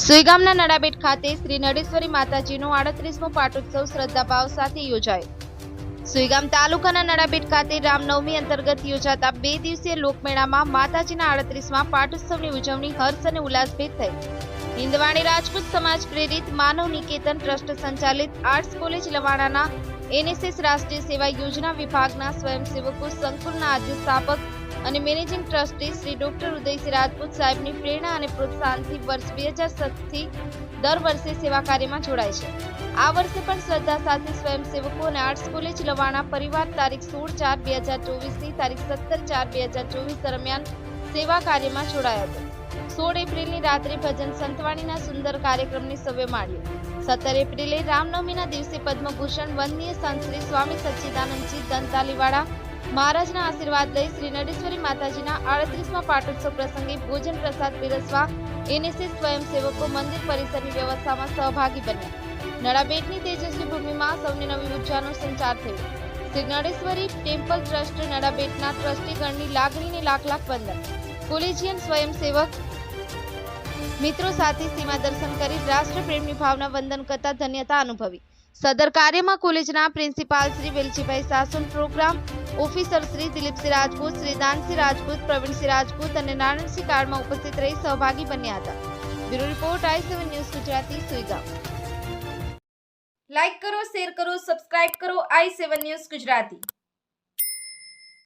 સુઈગામના નડાબેટ ખાતે શ્રી નડેશ્વરી માતાજીનો આડત્રીસમો પાટોત્સવ શ્રદ્ધાભાવ સાથે યોજાયો. સુઈગામ તાલુકાના નડાબેટ ખાતે રામનવમી અંતર્ગત યોજાતા બે દિવસીય લોકમેળામાં માતાજીના આડત્રીસમાં પાટોત્સવની ઉજવણી, હર્ષ અને ઉલ્લાસભેર થઈ. હિન્દવાણી રાજપૂત સમાજ પ્રેરિત માનવ નિકેતન ટ્રસ્ટ સંચાલિત આર્ટ્સ કોલેજ લવાણાના એનએસએસ રાષ્ટ્રીય સેવા યોજના વિભાગના સ્વયંસેવકો, સંકુલના સ્થાપક અને managing trustee Shri doctor Udaysinh Rajput સાહેબની પ્રેરણા અને પ્રોત્સાહનથી વર્ષ બે હજાર સત્તરથી દર વર્ષે સેવા કાર્યમાં જોડાય છે. આ વર્ષે પણ શ્રદ્ધા સાથે સ્વયંસેવકો અને આર્ટ્સ કોલેજ લવાણા પરિવાર તારીખ સોળ ચાર બે હજાર ચોવીસથી તારીખ સત્તર ચાર બે હજાર ચોવીસ દરમિયાન સેવા કાર્યમાં જોડાયા હતા. સોળ એપ્રિલની રાત્રે ભજન સંતવાણીના સુંદર કાર્યક્રમની સભ્ય માણ્યો સત્તર એપ્રિલે રામનવમીના દિવસે પદ્મભૂષણ વંદનીય સંત શ્રી સ્વામી સચ્ચિદાનંદજી દંતાલીવાળા મહારાજના આશીર્વાદ લઈ શ્રી નડેશ્વરી માતાજીના આડત્રીસમાં પાટોત્સવ પ્રસંગે ભોજન પ્રસાદ પીરસવા એનએસએસ સ્વયંસેવકો મંદિર પરિસરની વ્યવસ્થામાં સહભાગી બન્યા. નડાબેટની તેજસ્વી ભૂમિમાં સૌની નવી ઉર્જાનો સંચાર થયો. શ્રી નડેશ્વરી ટેમ્પલ ટ્રસ્ટ નડાબેટના ટ્રસ્ટીગણની લાગણીને લાખ લાખ વંદન. કોલેજિયન સ્વયંસેવક મિત્રો સાથે સીમા દર્શન કરી રાષ્ટ્રપ્રેમની ભાવના વંદન કરતા ધન્યતા અનુભવી. સદર કાર્યમાં કોલેજના principal Shri Veljibhai સાસુન programme officer Shri Dilipsinh Rajput, Shri Dansinh Rajput, Pravinsinh Rajput અને નારાયણસિંહ કાર્ડમાં ઉપસ્થિત રહી સહભાગી બન્યા હતા. Bureau report I seven news Gujarati, Suigam. Like કરો, શેર કરો, સબસ્ક્રાઇબ કરો આઈ સેવન ન્યૂઝ ગુજરાતી.